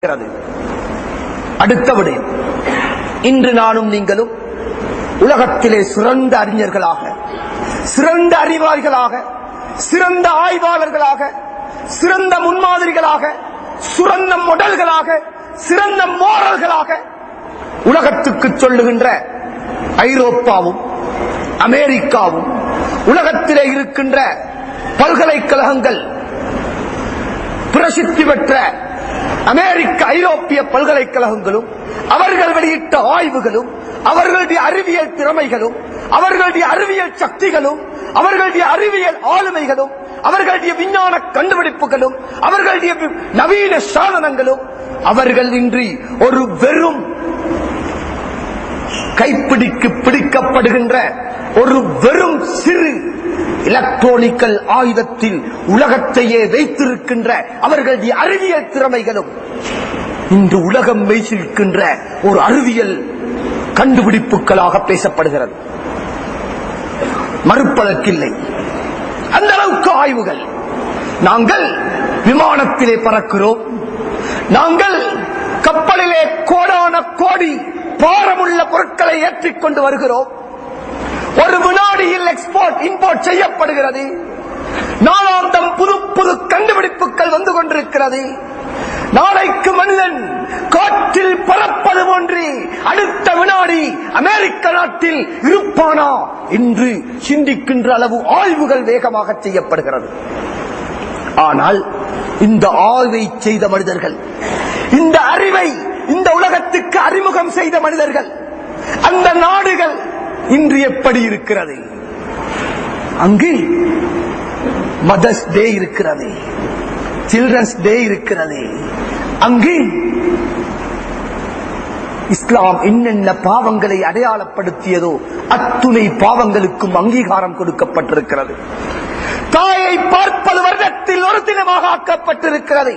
இருக்கிறது. அடுத்த விடயம். இன்று நானும் நீங்களும் உலகத்திலே சிறந்த அறிஞர்களாக சிறந்த அறிவாளிகளாக சிறந்த ஆய்வாளர்களாக சிறந்த முன்மாதிரிகளாக சிறந்த மொடல்களாக சிறந்த மோரல்களாக உலகத்துக்கு சொல்லுகின்ற ஐரோப்பாவும் அமெரிக்காவும் உலகத்திலே இருக்கின்ற பல்கலைக்கழகங்கள் பிரசித்தி பெற்ற அமெரிக்க ஐரோப்பிய பல்கலைக்கழகங்களும் அவர்கள் வெளியிட்ட ஆய்வுகளும் அவர்களுடைய அறிவியல் திறமைகளும் அவர்களுடைய அறிவியல் சக்திகளும் அவர்களுடைய அறிவியல் ஆளுமைகளும் அவர்களுடைய விஞ்ஞான கண்டுபிடிப்புகளும் அவர்களுடைய நவீன சாதனங்களும் அவர்கள் இன்றி ஒரு வெறும் கைப்பிடிக்கு பிடிக்கப்படுகின்ற ஒரு வெறும் சிறு எலக்ட்ரானிக்கல் ஆயுதத்தில் உலகத்தையே வைத்திருக்கின்ற அவர்களுடைய அறிவியல் திறமைகளும். இன்று உலகம் வைத்திருக்கின்ற ஒரு அறிவியல் கண்டுபிடிப்புகளாக பேசப்படுகிறது. மறுப்பதற்கில்லை. அந்த அளவுக்கு ஆய்வுகள். நாங்கள் விமானத்திலே பறக்கிறோம். நாங்கள் கப்பலிலே கோடான கோடி பாரமுள்ள பொருட்களை ஏற்றிக்கொண்டு வருகிறோம். எக்ஸ்போர்ட் இம்போர்ட் செய்யப்படுகிறது. நாளாந்தம் புது புது கண்டுபிடிப்புகள் வந்து கொண்டிருக்கிறது. நாளைக்கு மனிதன் காற்றில் பறப்பது போன்று அடுத்த வினாடி அமெரிக்க நாட்டில் இருப்பானா என்று சிந்திக்கின்ற அளவு ஆய்வுகள் வேகமாக செய்யப்படுகிறது. ஆனால் இந்த ஆய்வை செய்த மனிதர்கள் இந்த அறிவை இந்த உலகத்துக்கு அறிமுகம் செய்த மனிதர்கள் அந்த நாடுகள் இன்று எப்படி இருக்கிறது? அங்கு மதர்ஸ் டே இருக்கிறது சில்ட்ரன்ஸ் டே இருக்கிறது. அங்கு இஸ்லாம் என்னென்ன பாவங்களை அடையாளப்படுத்தியதோ அத்துணை பாவங்களுக்கும் அங்கீகாரம் கொடுக்கப்பட்டிருக்கிறது. தாயை பார்ப்பது வருடத்தில் ஒரு தினமாக ஆக்கப்பட்டிருக்கிறது.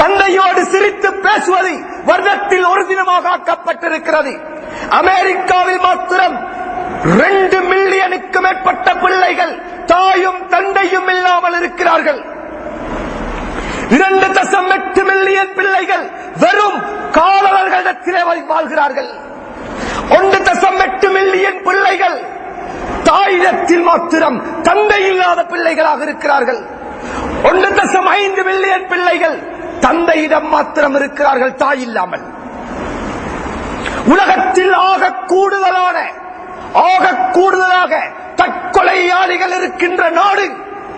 தந்தையோடு சிரித்து பேசுவது வருடத்தில் ஒரு தினமாக ஆக்கப்பட்டிருக்கிறது. அமெரிக்காவில் மாத்திரம் ரெண்டு மில்லியனுக்கு மேற்பட்ட பிள்ளைகள் தாயும் தந்தையும் இல்லாமல் இருக்கிறார்கள். இரண்டு தசம் எட்டு மில்லியன் பிள்ளைகள் வெறும் காவலர்களிடத்திலே வாழ்கிறார்கள். ஒன்று தசம் எட்டு மில்லியன் பிள்ளைகள் தாயிடத்தில் மாத்திரம் தந்தை இல்லாத பிள்ளைகளாக இருக்கிறார்கள். ஒன்று தசம் ஐந்து மில்லியன் பிள்ளைகள் தந்தையிடம் மாத்திரம் இருக்கிறார்கள் தாய் இல்லாமல். உலகத்தில் ஆக கூடுதலான ஆக கூடுதலாக தற்கொலையாளிகள் இருக்கின்ற நாடு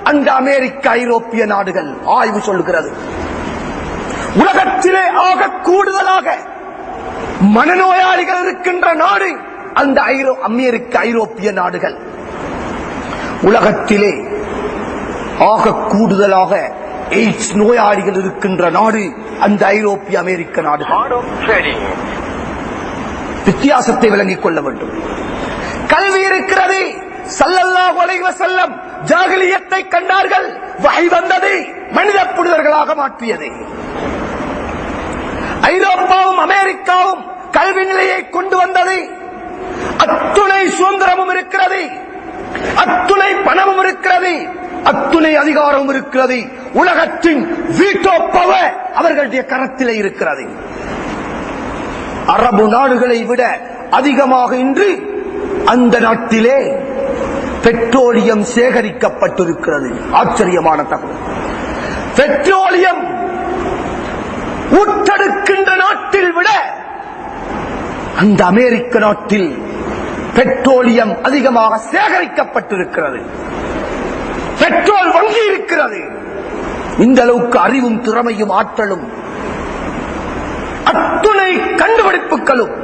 அந்த அமெரிக்க ஐரோப்பிய நாடுகள் ஆய்வு சொல்கிறது உலகத்திலே ஆக கூடுதலாக மனநோயாளிகள் இருக்கின்ற நாடு அந்த ஐரோ அமெரிக்க ஐரோப்பிய நாடுகள். உலகத்திலே ஆக கூடுதலாக எய்ட்ஸ் நோயாளிகள் இருக்கின்ற நாடு அந்த ஐரோப்பிய அமெரிக்க Trading. வித்தியாசத்தை விளங்கிக் கொள்ள வேண்டும். கல்வி இருக்கிறது சல்லல்லாஹு அலைஹி வஸல்லம் ஜாகிலியத்தை கண்டார்கள் வகை வந்தது மனித புனிதர்களாக மாற்றியது. ஐரோப்பாவும் அமெரிக்காவும் கல்வி நிலையை கொண்டு வந்தது. அத்துணை சுதந்திரமும் இருக்கிறது. அத்துணை பணமும் இருக்கிறது. அத்துணை அதிகாரமும் இருக்கிறது. உலகத்தின் வீட்டோ பவர் அவர்களுடைய கரத்திலே இருக்கிறது. அரபு நாடுகளை விட அதிகமாக இன்று அந்த நாட்டிலே பெட்ரோலியம் சேகரிக்கப்பட்டிருக்கிறது. ஆச்சரியமான தகவல். பெட்ரோலியம் ஊற்றெடுக்கின்ற நாட்டில் விட அந்த அமெரிக்க நாட்டில் பெட்ரோலியம் அதிகமாக சேகரிக்கப்பட்டிருக்கிறது. பெட்ரோல் வங்கி இருக்கிறது. இந்த அளவுக்கு அறிவும் திறமையும் ஆற்றலும் அத்துணை கண்டுபிடிப்புகளும்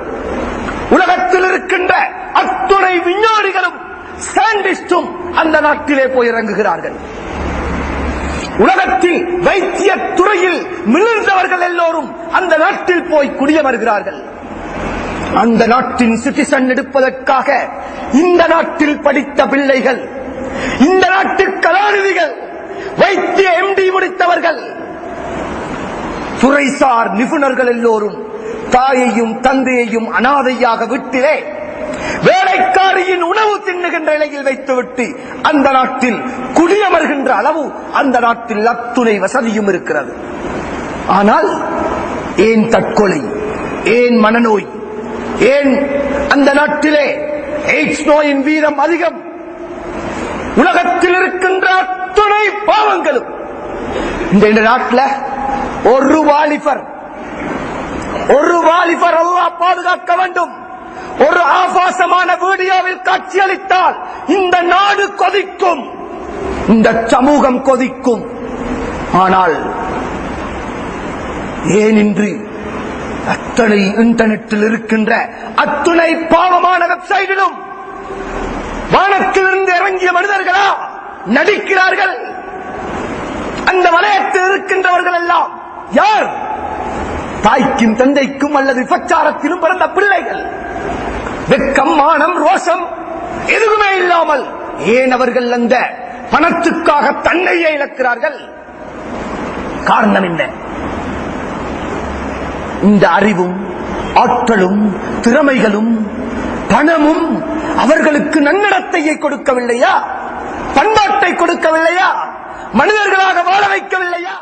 உலகத்தில் இருக்கின்ற அத்துணை விஞ்ஞானிகளும் சயின்டிஸ்டும் அந்த நாட்டிலே போய் இறங்குகிறார்கள். உலகத்தில் வைத்திய துறையில் மிளிர்ந்தவர்கள் எல்லோரும் அந்த நாட்டில் போய் குடியமர்கிறார்கள். அந்த நாட்டின் சிட்டிசன் எடுப்பதற்காக இந்த நாட்டில் படித்த பிள்ளைகள் இந்த நாட்டு கலாநிதிகள் வைத்திய எம்டி முடித்தவர்கள் துறைசார் நிபுணர்கள் எல்லோரும் தாயையும் தந்தையையும் அனாதையாக விட்டிலே வேலைக்காரியின் உணவு வருகின்ற நிலையில் வைத்துவிட்டு அந்த நாட்டில் குடியமர்கின்ற அளவு அந்த நாட்டில் அத்துணை வசதியும் இருக்கிறது. ஆனால் ஏன் தற்கொலை? ஏன் மனநோய்? ஏன் அந்த நாட்டிலே எய்ட்ஸ் நோயின் வீரம் அதிகம்? உலகத்தில் இருக்கின்ற அத்துணை பாவங்களும். இந்த இந்த நாட்டில் ஒரு வாலிபர் ஒரு வாலிபர் அல்லாஹ் பாதுகாக்க வேண்டும். ஒரு ஆபாசமான வீடியோவில் காட்சியளித்தால் இந்த நாடு கொதிக்கும். இந்த சமூகம் கொதிக்கும். ஆனால் ஏன் இன்று அத்தனை இன்டர்நெட்டில் இருக்கின்ற அத்துணை பாவமான வெப்சைட்டிலும் வானத்திலிருந்து இறங்கிய மனிதர்களா நடிக்கிறார்கள். அந்த வலயத்தில் இருக்கின்றவர்கள் எல்லாம் யார்? தாய்க்கும் தந்தைக்கும் அல்லது சச்சாரத்திலும் பிறந்த பிள்ளைகள். வெக்கம் மானம் ரோஷம் எதுவுமே இல்லாமல் ஏன் அவர்கள் அந்த பணத்துக்காக தன்னையே இழக்கிறார்கள்? காரணம் என்ன? இந்த அறிவும் ஆற்றலும் திறமைகளும் பணமும் அவர்களுக்கு நன்னடத்தையை கொடுக்கவில்லையா? பண்பாட்டை கொடுக்கவில்லையா? மனிதர்களாக வாழ வைக்கவில்லையா?